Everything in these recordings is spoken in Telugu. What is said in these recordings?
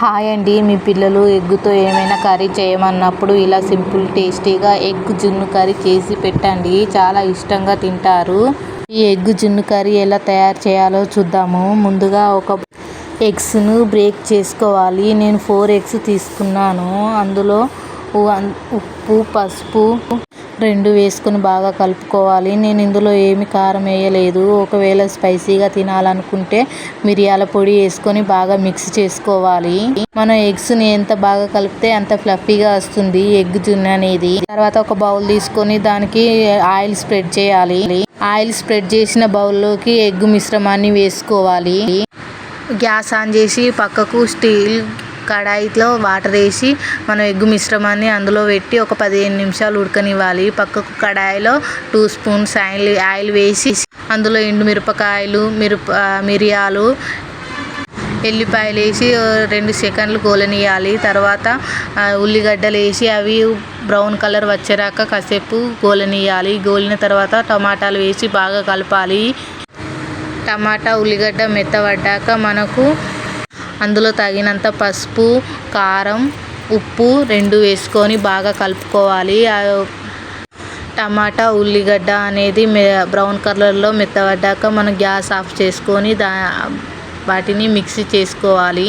హాయ్ అండి మీ పిల్లలు ఎగ్గుతో ఏమైనా కర్రీ చేయమన్నప్పుడు ఇలా సింపుల్ టేస్టీగా ఎగ్ జున్ను కర్రీ చేసి పెట్టండి. చాలా ఇష్టంగా తింటారు. ఈ ఎగ్ జున్ను కర్రీ ఎలా తయారు చేయాలో చూద్దాము. ముందుగా ఒక ఎగ్స్ను బ్రేక్ చేసుకోవాలి. నేను ఫోర్ ఎగ్స్ తీసుకున్నాను. అందులో ఉప్పు పసుపు రెండు వేసుకొని బాగా కలుపుకోవాలి. నేను ఇందులో ఏమి కారం వేయలేదు. ఒకవేళ స్పైసీగా తినాలనుకుంటే మిరియాల పొడి వేసుకొని బాగా మిక్స్ చేసుకోవాలి. మనం ఎగ్స్ని ఎంత బాగా కలిపితే అంత ఫ్లఫీగా వస్తుంది ఎగ్ జున్ను అనేది. తర్వాత ఒక బౌల్ తీసుకొని దానికి ఆయిల్ స్ప్రెడ్ చేయాలి. ఆయిల్ స్ప్రెడ్ చేసిన బౌల్లోకి ఎగ్ మిశ్రమాన్ని వేసుకోవాలి. గ్యాస్ ఆన్ చేసి పక్కకు స్టీల్ కడాయిలో వాటర్ వేసి మనం ఎగ్గు మిశ్రమాన్ని అందులో పెట్టి ఒక పదిహేను నిమిషాలు ఉడకనివ్వాలి. పక్కకు కడాయిలో టూ స్పూన్స్ ఆయిల్ ఆయిల్ వేసి అందులో ఎండుమిరపకాయలు మిరప మిరియాలు ఎల్లిపాయలు వేసి రెండు సెకండ్లు గోలనియాలి తర్వాత ఉల్లిగడ్డలు వేసి అవి బ్రౌన్ కలర్ వచ్చేదాకా కాసేపు గోలనియాలి గోలిన తర్వాత టమాటాలు వేసి బాగా కలపాలి. టమాటా ఉల్లిగడ్డ మెత్తబడ్డాక మనకు అందులో తగినంత పసుపు కారం ఉప్పు రెండు వేసుకొని బాగా కలుపుకోవాలి. టమాటా ఉల్లిగడ్డ అనేది బ్రౌన్ కలర్లో మెత్తబడ్డాక మనం గ్యాస్ ఆఫ్ చేసుకొని దా వాటిని మిక్సీ చేసుకోవాలి.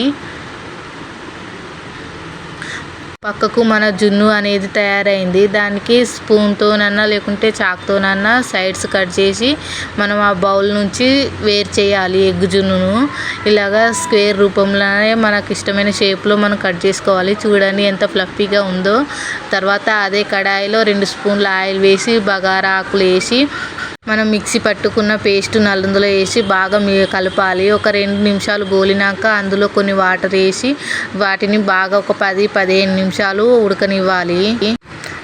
పక్కకు మన జున్ను అనేది తయారైంది. దానికి స్పూన్తోనన్నా లేకుంటే చాక్తోనన్నా సైడ్స్ కట్ చేసి మనం ఆ బౌల్ నుంచి వేరు చేయాలి ఎగ్ జున్నును. ఇలాగా స్క్వేర్ రూపంలోనే మనకు ఇష్టమైన షేప్లో మనం కట్ చేసుకోవాలి. చూడండి ఎంత ఫ్లఫీగా ఉందో. తర్వాత అదే కడాయిలో రెండు స్పూన్ల ఆయిల్ వేసి బగారా ఆకులు వేసి మనం మిక్సీ పట్టుకున్న పేస్ట్ అందులో వేసి బాగా కలపాలి. ఒక రెండు నిమిషాలు గోలినాక అందులో కొన్ని వాటర్ వేసి వాటిని బాగా ఒక పది పదిహేను నిమిషాలు ఉడకనివ్వాలి.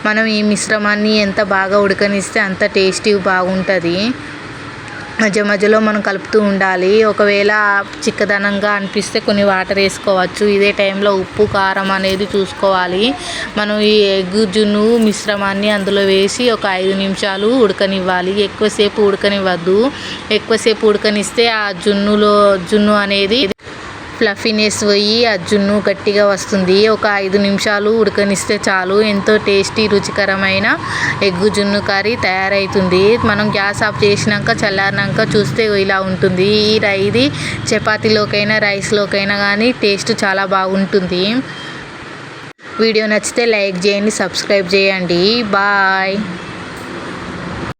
మనం ఈ మిశ్రమాన్ని ఎంత బాగా ఉడకనిస్తే అంత టేస్టీ బాగుంటుంది. మధ్య మధ్యలో మనం కలుపుతూ ఉండాలి. ఒకవేళ చిక్కదనంగా అనిపిస్తే కొన్ని వాటర్ వేసుకోవచ్చు. ఇదే టైంలో ఉప్పు కారం అనేది చూసుకోవాలి. మనం ఈ ఎగ్ జున్ను మిశ్రమాన్ని అందులో వేసి ఒక ఐదు నిమిషాలు ఉడకనివ్వాలి. ఎక్కువసేపు ఉడకనివ్వద్దు. ఎక్కువసేపు ఉడకనిస్తే ఆ జున్నులో జున్ను అనేది ఫ్లఫీనెస్ పోయి ఆ జున్ను గట్టిగా వస్తుంది. ఒక ఐదు నిమిషాలు ఉడకనిస్తే చాలు. ఎంతో టేస్టీ రుచికరమైన ఎగ్గు జున్ను కర్రీ తయారవుతుంది మనం గ్యాస్ ఆఫ్ చేసినాక చల్లారినాక చూస్తే ఇలా ఉంటుంది. ఈ ఇది చపాతీలోకైనా రైస్లోకైనా కానీ టేస్ట్ చాలా బాగుంటుంది. వీడియో నచ్చితే లైక్ చేయండి సబ్స్క్రైబ్ చేయండి. బాయ్.